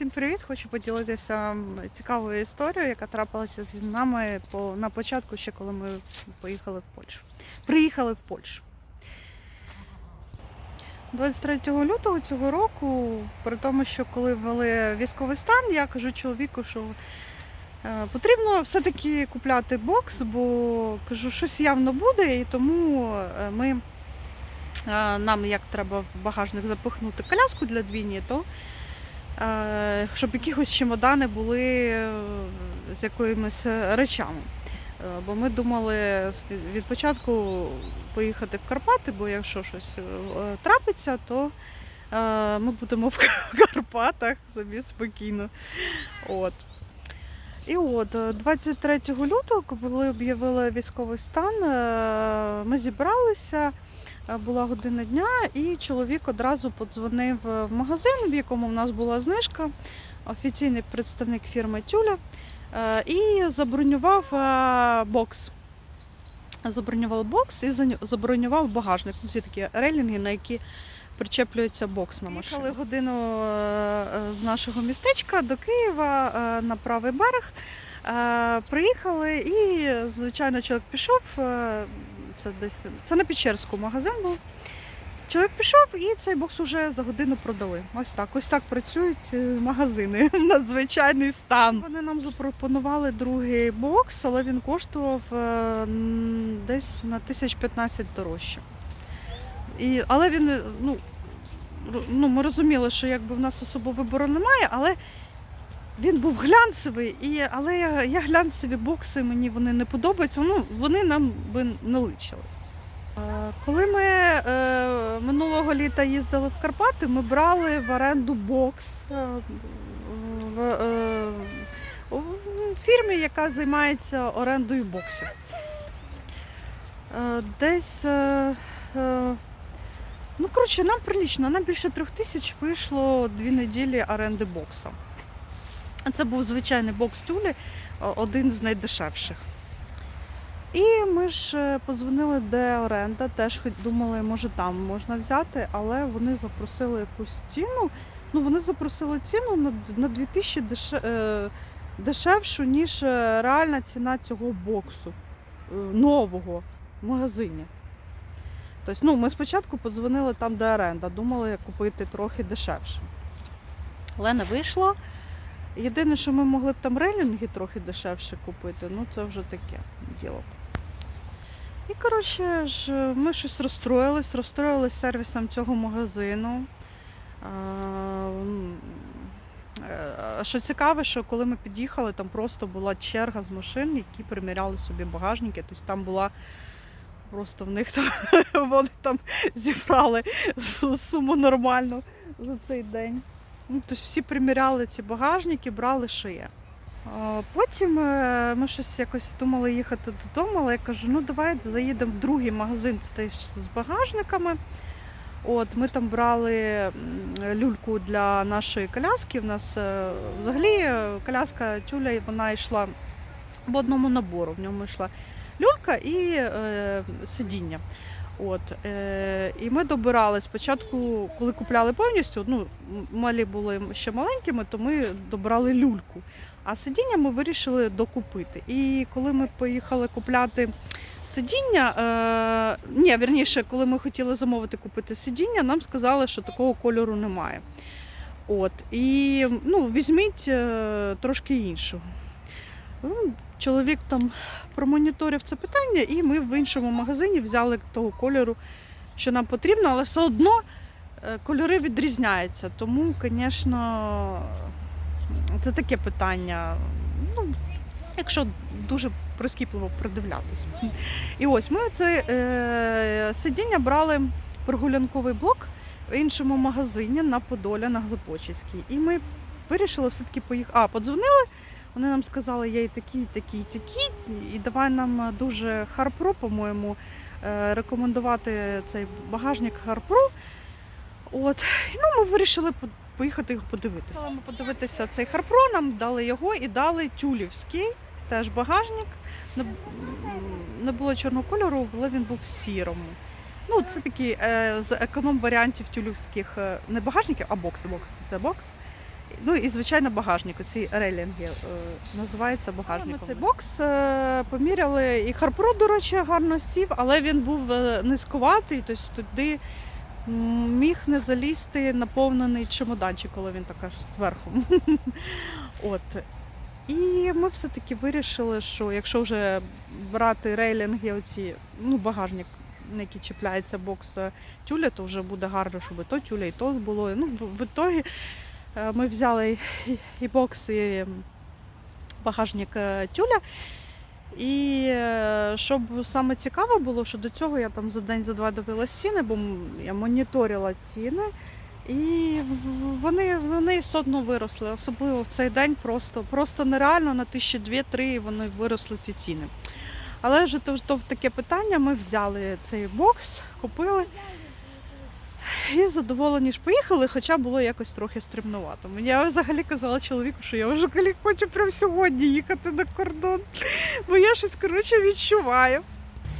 Всім привіт! Хочу поділитися цікавою історією, яка трапилася з нами по, на початку, ще коли ми поїхали в Польщу. Приїхали в Польщу. 23 лютого цього року, при тому, що коли ввели військовий стан, я кажу чоловіку, що е, потрібно все-таки купляти бокс, бо кажу, щось явно буде, і тому е, ми, е, нам як треба в багажник запихнути коляску для двійні, то щоб якихось чемодани були е, з якимись речами. Е, Бо ми думали від початку поїхати в Карпати, бо якщо щось е, трапиться, то ми будемо в Карпатах собі спокійно. От. І от, е, 23 лютого, коли об'явили військовий стан, ми зібралися, була година дня, і чоловік одразу подзвонив в магазин, в якому в нас була знижка, офіційний представник фірми Тюля, е, і забронював е, бокс. Забронював бокс і забронював багажник. Ці такі рейлінги, на які причеплюється бокс на машину. Їхали годину е, е, з нашого містечка до Києва е, на правий берег. Е, Приїхали і, звичайно, чоловік пішов. Це десь це на Печерську магазин був. Чоловік пішов і цей бокс уже за годину продали. Ось так. Ось так працюють е, магазини. Надзвичайний стан. Вони нам запропонували другий бокс, але він коштував е, десь на 1015 дорожче. І, але він, е, ну, ну, ми розуміли, що якби в нас особо вибору немає, але він був глянцевий, і, але я, я глянцеві бокси, мені вони не подобаються, ну, вони нам би не личили. Е, Коли ми е, минулого літа їздили в Карпати, ми брали в оренду бокс е, в, е, в фірмі, яка займається орендою боксів. Е, Десь, е, е, ну коротше, нам прилічно, нам більше трьох тисяч вийшло дві неділі оренди бокса. Це був звичайний бокс тюлі, один з найдешевших. І ми ж е, позвонили, де оренда, теж думали, може там можна взяти, але вони запросили якусь ціну. Ну, вони запросили ціну на, 2000 деше, е, дешевшу, ніж е, реальна ціна цього боксу нового в магазині. Тобто, ну, ми спочатку подзвонили там, де оренда, думали купити трохи дешевше. Але не вийшло. Єдине, що ми могли б там рейлінги трохи дешевше купити, ну це вже таке діло. І коротше ж, ми щось розстроїлись, розстроїлись сервісом цього магазину. Е, Що цікаве, що коли ми під'їхали, там просто була черга з машин, які приміряли собі багажники. Тобто там була просто в них там вони там зібрали суму нормальну за цей день. Ну, тобто всі приміряли ці багажники, брали що є. А Потім е, ми щось якось думали їхати додому, але я кажу, ну давай заїдемо в другий магазин з багажниками. От, ми там брали люльку для нашої коляски. У нас е, взагалі е, коляска тюля, вона йшла в одному набору. В ньому йшла люлька і е, сидіння. От, е, і ми добирали спочатку, коли купляли повністю, ну, малі були ще маленькими, то ми добирали люльку. А сидіння ми вирішили докупити. І коли ми поїхали купляти сидіння, е, ні, вірніше, коли ми хотіли замовити купити сидіння, нам сказали, що такого кольору немає. От, і ну, візьміть е, трошки іншого. Ну, чоловік там промоніторив це питання, і ми в іншому магазині взяли того кольору, що нам потрібно, але все одно е, кольори відрізняються. Тому, звісно, це таке питання. Ну, якщо дуже прискіпливо придивлятися. І ось ми це е, сидіння брали прогулянковий блок в іншому магазині на Подоля на Глибочицькій. І ми вирішили все-таки поїхати. А, подзвонили. Вони нам сказали, є і такі, і такі, і такі, і давай нам е, дуже Харпро, по-моєму, е, рекомендувати цей багажник Харпро. От, ну, ми вирішили по- поїхати його подивитися. Ми подивитися цей Харпро, нам дали його і дали тюлівський, теж багажник. Не, було чорного кольору, але він був в сірому. Ну, це такий е, з економ-варіантів тюлівських е, не багажників, а бокс. бокс. Це бокс. Ну і звичайно багажник, оці рейлінги е, називаються багажником. Ми цей бокс е, поміряли, і Харпро, до речі, гарно сів, але він був е, низькуватий, тобто туди міг не залізти наповнений чемоданчик, коли він така ж зверху. От. І ми все-таки вирішили, що якщо вже брати рейлінги, оці, ну, багажник, на який чіпляється бокс тюля, то вже буде гарно, щоб і то тюля, і то було. Ну, в- в ітогі ми взяли і, бокс, і багажник е, тюля. І е, щоб саме цікаво було, що до цього я там за день за два дивилась ціни, бо я моніторила ціни. І вони, вони істотно виросли, особливо в цей день просто, просто нереально на тисячі дві-три вони виросли ці ціни. Але ж то, то таке питання ми взяли цей бокс, купили і задоволені ж поїхали, хоча було якось трохи стримнувато. Я взагалі казала чоловіку, що я вже коли хочу прямо сьогодні їхати на кордон, бо я щось коротше відчуваю.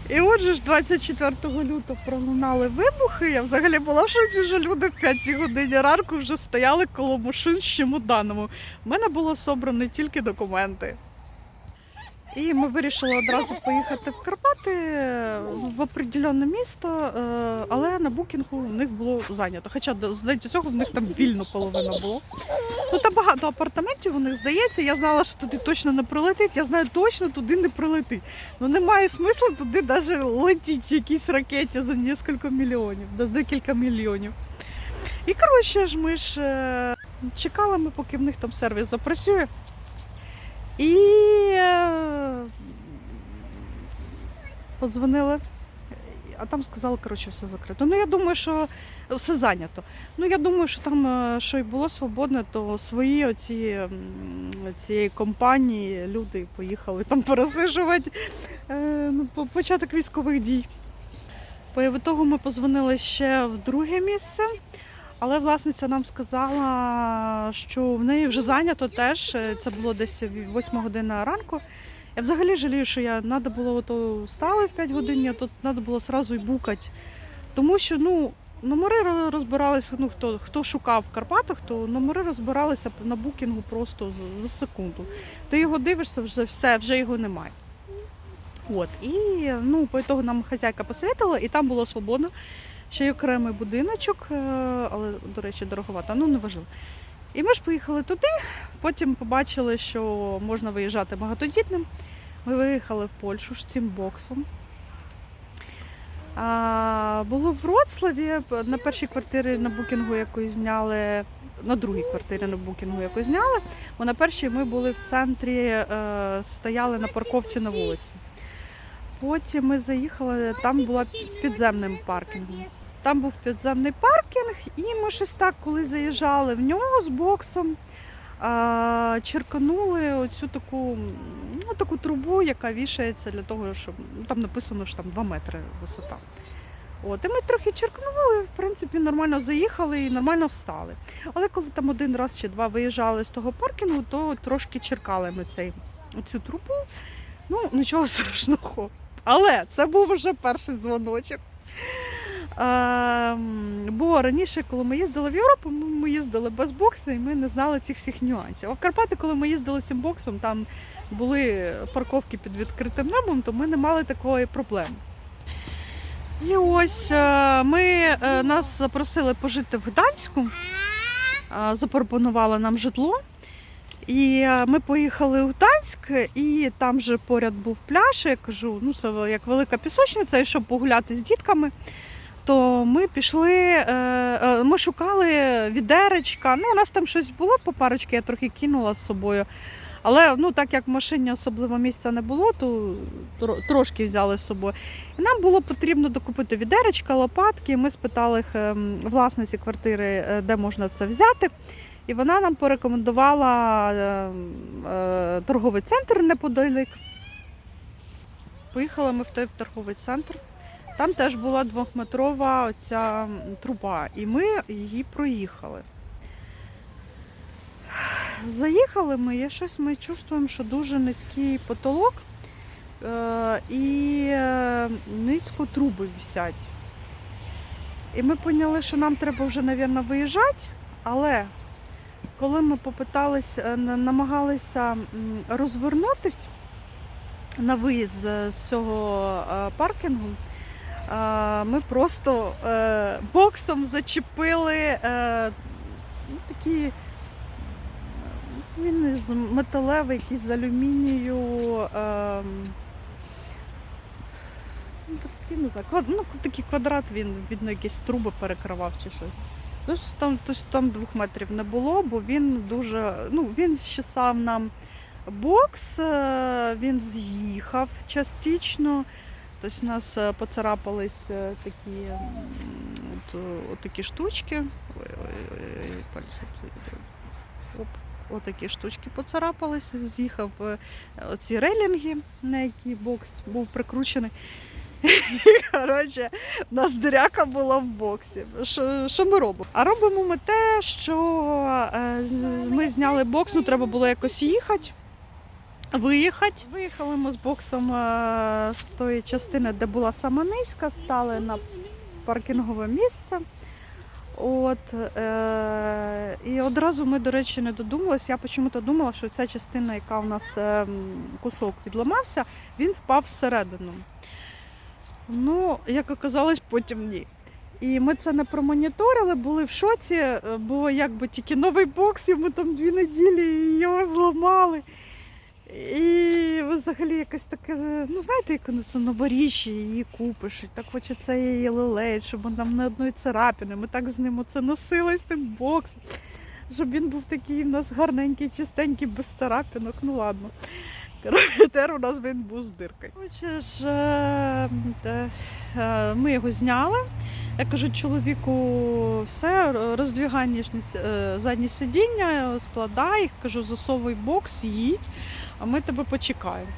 І отже ж 24 лютого пролунали вибухи. Я взагалі була в шоці, що люди в 5 годині ранку вже стояли коло машин з чемоданами. У мене було собрані тільки документи. І ми вирішили одразу поїхати в Карпати в определенне місто, е, але на букінгу у них було зайнято. Хоча до до цього в них там вільно половина було. Ну там багато апартаментів у них здається. Я знала, що туди точно не прилетить. Я знаю, точно туди не прилетить. Ну немає смислу туди навіть летіти якісь ракеті за кілька мільйонів, за декілька мільйонів. І коротше ж ми ж е, чекали ми, поки в них там сервіс запрацює. І е, подзвонили, а там сказали, коротше, все закрито. Ну, я думаю, що все зайнято. Ну, я думаю, що там, е, що й було свободне, то свої оці цієї компанії люди поїхали там пересижувати е, ну, по- початок військових дій. По ітогу ми позвонили ще в друге місце. Але власниця нам сказала, що в неї вже зайнято теж. е, Це було десь 8 година ранку. Я взагалі жалію, що я треба було то встали в 5 годин, а тут треба було одразу й букати. Тому що ну, номери ро- розбиралися, ну хто, хто шукав в Карпатах, то номери розбиралися на букінгу просто за, за секунду. Ти його дивишся, вже все, вже його немає. От, і ну, по ітогу нам хазяйка посвітила, і там було свободно. Ще й окремий будиночок, е, але, до речі, дороговато, ну неважливо. І ми ж поїхали туди, потім побачили, що можна виїжджати багатодітним. Ми виїхали в Польщу з цим боксом. А, було в Вроцлаві на першій квартирі на букінгу, яку зняли, на другій квартирі на букінгу, яку зняли. Бо на першій ми були в центрі, е, стояли на парковці на вулиці. Потім ми заїхали, там була з підземним паркінгом. Там був підземний паркінг, і ми щось так, коли заїжджали в нього з боксом, черканули оцю таку, ну, таку трубу, яка вішається для того, щоб ну, там написано, що там 2 метри висота. От, і ми трохи черкнули, в принципі, нормально заїхали і нормально встали. Але коли там один раз чи два виїжджали з того паркінгу, то трошки черкали ми цей, цю трубу. Ну, нічого страшного. Але це був вже перший дзвоночок. Бо раніше, коли ми їздили в Європу, ми, їздили без боксу і ми не знали цих всіх нюансів. А в Карпати, коли ми їздили з цим боксом, там були парковки під відкритим небом, то ми не мали такої проблеми. І ось е, ми е, нас запросили пожити в Гданську, запропонували нам житло. І е, ми поїхали в Гданськ, і там же поряд був пляж. Я кажу, ну це як велика пісочниця, і щоб погуляти з дітками. То ми пішли, е, е, ми шукали відеречка. Ну, у нас там щось було по парочки, я трохи кинула з собою. Але ну, так як в машині особливо місця не було, то трошки взяли з собою. І нам було потрібно докупити відеречка, лопатки. Ми спитали ем, власниці квартири, е, де можна це взяти. І вона нам порекомендувала е, е, торговий центр неподалік. Поїхали ми в той торговий центр. Там теж була двохметрова оця труба, і ми її проїхали. Заїхали ми, і щось ми чувствуємо, що дуже низький потолок е, і е, низько труби висять. І ми поняли, що нам треба вже, мабуть, виїжджати, але коли ми попитались, е, намагалися м, розвернутись на виїзд з цього паркінгу, ми просто е, боксом зачепили е, ну, е, Він з металевий, якийсь з алюмінію. ем, Ну, такий, не знаю, квад... ну, такий квадрат він, видно, якісь труби перекривав чи щось. Тож там, тож там двох метрів не було, бо він дуже. Ну, він щасав нам бокс, е, він з'їхав частично. Тобто у нас е, поцарапались е, такі, от, е, от такі штучки. Оп, отакі штучки поцарапались, з'їхав оці рейлінги, на які бокс був прикручений. Коротше, у нас диряка була в боксі. Що, що ми робимо? А робимо ми те, що ми зняли бокс, ну треба було якось їхати. Виїхати. Виїхали ми з боксом е, з тої частини, де була сама низька, стали на паркінгове місце. От, е, і одразу ми, до речі, не додумалися. Я почому-то думала, що ця частина, яка у нас е, кусок відламався, він впав всередину. Ну, як оказалось, потім ні. І ми це не промоніторили, були в шоці, е, бо якби тільки новий бокс, і ми там дві неділі його зламали. І взагалі якось таке, ну знаєте, як на новоріччя, її купиш, і так хочеться її лелеять, щоб вона не одної царапини. Ми так з ним оце носили з тим боксом, щоб він був такий у нас гарненький, чистенький, без царапинок. Ну ладно. Тепер у нас він був з диркою. Ж, е, е, ми його зняли. Я кажу чоловіку, все, роздвігай ніжні е, задні сидіння, складай кажу, засовуй бокс, їдь, а ми тебе почекаємо.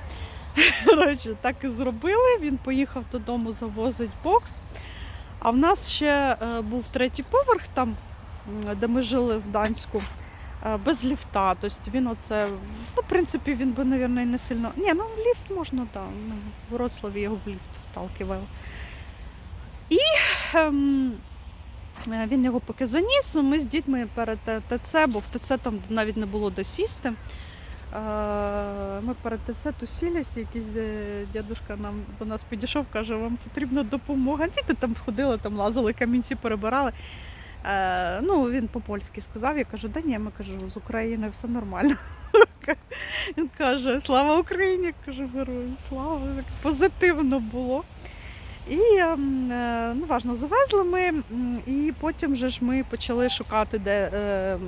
Коротше, так і зробили. Він поїхав додому, завозить бокс. А в нас ще був третій поверх, там, де ми жили в Данську, без ліфта. Тобто він оце, ну, в принципі, він би, мабуть, не сильно. Ні, ну ліфт можна, так. Ну, в Вроцлаві його в ліфт вталкивали. І ем, е, він його поки заніс, ми з дітьми перед ТЦ, бо в ТЦ там навіть не було де сісти. Е, Ми перед ТЦ тусілись, якийсь е, дядушка нам до нас підійшов, каже, вам потрібна допомога. Діти там ходили, там лазили, камінці перебирали. Е, ну, він по-польськи сказав, я кажу, да ні, ми кажу, з України все нормально. Він каже, слава Україні! Я кажу, герою, слава, так позитивно було. І ем, е, ну, важно, завезли ми, і потім же ж ми почали шукати, де е,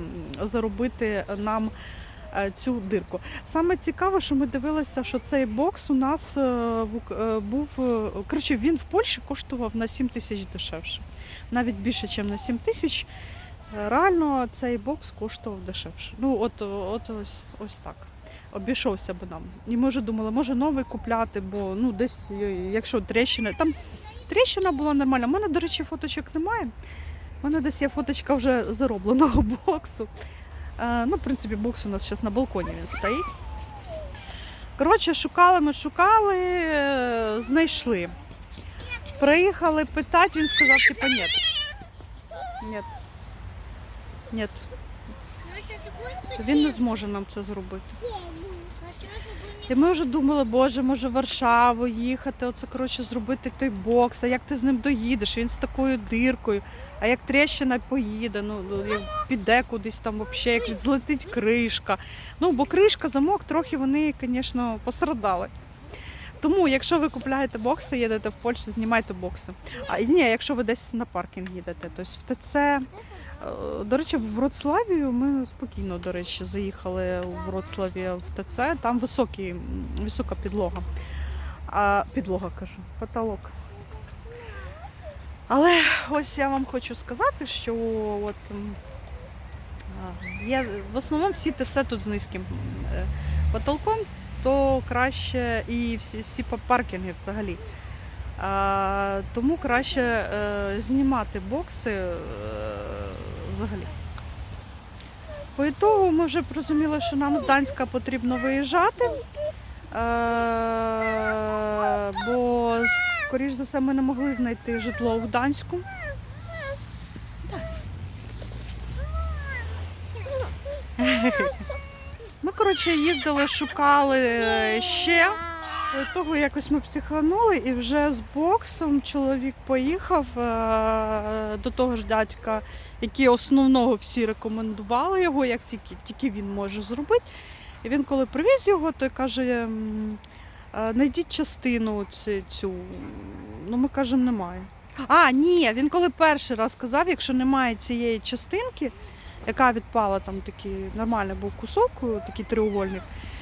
заробити нам цю дирку. Саме цікаве, що ми дивилися, що цей бокс у нас е, е, був. е, Коротше, він в Польщі коштував на 7 тисяч дешевше. Навіть більше, ніж на 7 тисяч. Е, Реально цей бокс коштував дешевше. Ну, от, от ось, ось так. Обійшовся б нам. І ми вже думали, може новий купляти, бо ну десь, е, якщо тріщина. Там тріщина була нормальна. У мене, до речі, фоточок немає. У мене десь є фоточка вже заробленого боксу. Е, ну, в принципі, бокс у нас зараз на балконі він стоїть. Коротше, шукали ми, шукали, е, знайшли. Приїхали питати, він сказав, типа, ні. Ні. Ні. Він не зможе нам це зробити. І ми вже думали, боже, може Варшаву їхати, оце коротше зробити той бокс. А як ти з ним доїдеш? Він з такою диркою. А як тріщина поїде, ну ну, піде кудись там взагалі, як злетить кришка. Ну, бо кришка, замок, трохи вони, звісно, пострадали. Тому, якщо ви купляєте бокси, їдете в Польщу, знімайте бокси. А ні, якщо ви десь на паркінг їдете, тобто в ТЦ. Е, До речі, в Вроцлавію ми спокійно, до речі, заїхали у Вроцлаві в ТЦ. Там високий, висока підлога. А, підлога кажу, потолок. Але ось я вам хочу сказати, що от м, є в основному всі ТЦ тут з низьким е, потолком, то краще і всі, всі паркінги взагалі. А, тому краще е, знімати бокси е, взагалі. По ітогу ми вже зрозуміли, що нам з Данська потрібно виїжджати. Е, бо, скоріш за все, ми не могли знайти житло в Данську. Ми, коротше, їздили, шукали е, Того якось ми психанули, і вже з боксом чоловік поїхав е, до того ж дядька, який основного всі рекомендували його, як тільки, тільки він може зробити. І він коли привіз його, той каже: е, знайдіть частину цю. Ну, ми кажемо, немає. А, ні, він коли перший раз сказав, якщо немає цієї частинки, яка відпала, там такий нормальний був кусок, такий треугольник, е,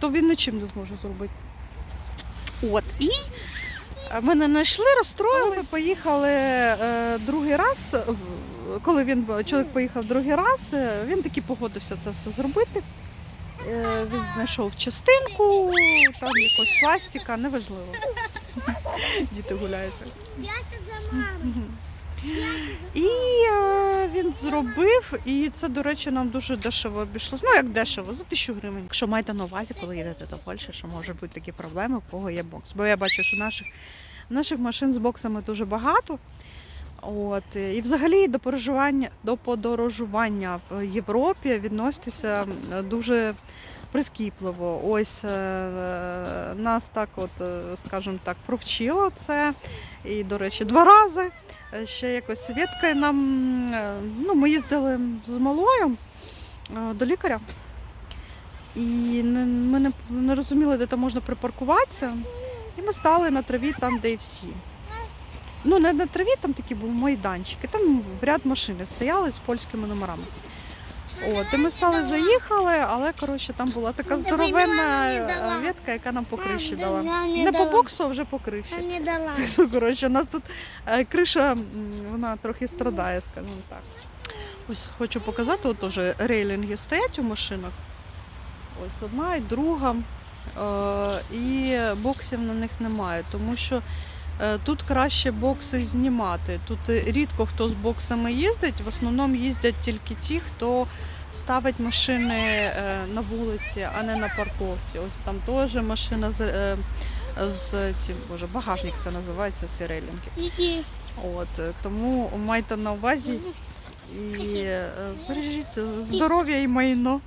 то він нічим не зможе зробити. От. І ми не знайшли, розстроїли, ми поїхали е, другий раз. е, Коли він чоловік поїхав другий раз, е, він таки погодився це все зробити. Е, Він знайшов частинку, там якось пластика, неважливо. Діти гуляються. Б'яся за маму. І е, він зробив, і це, до речі, нам дуже дешево обійшлося. Ну, як дешево, за тисячу гривень. Якщо маєте на увазі, коли їдете до Польщі, що можуть бути такі проблеми, у кого є бокс. Бо я бачу, що наших, наших машин з боксами дуже багато. От, і взагалі до подорожування, до подорожування в Європі відноситися дуже прискіпливо. Ось е, нас так, от, е, скажімо так, провчило це. І, до речі, два рази. Е, Ще якось Свідка нам. е, Ну, ми їздили з малою е, до лікаря. І ми не, не розуміли, де там можна припаркуватися. І ми стали на траві там, де і всі. Ну, не на траві, там такі був майданчик. І там в ряд машини стояли з польськими номерами. От, і ми стали заїхали, але коротше там була така здоровенна е, ветка, яка нам по криші дала. Не по боксу, а вже по криші. Не дала. Коротше, у нас тут е, криша, вона трохи страдає, скажімо так. Ось хочу показати, от теж рейлінги стоять у машинах. Ось одна і друга. Е, і боксів на них немає, тому що тут краще бокси знімати. Тут е, рідко хто з боксами їздить, в основному їздять тільки ті, хто ставить машини е, на вулиці, а не на парковці. Ось там теж машина з, е, з цим, боже, багажник це називається, ці рейлінги. От, е, тому майте на увазі і е, бережіть здоров'я і майно.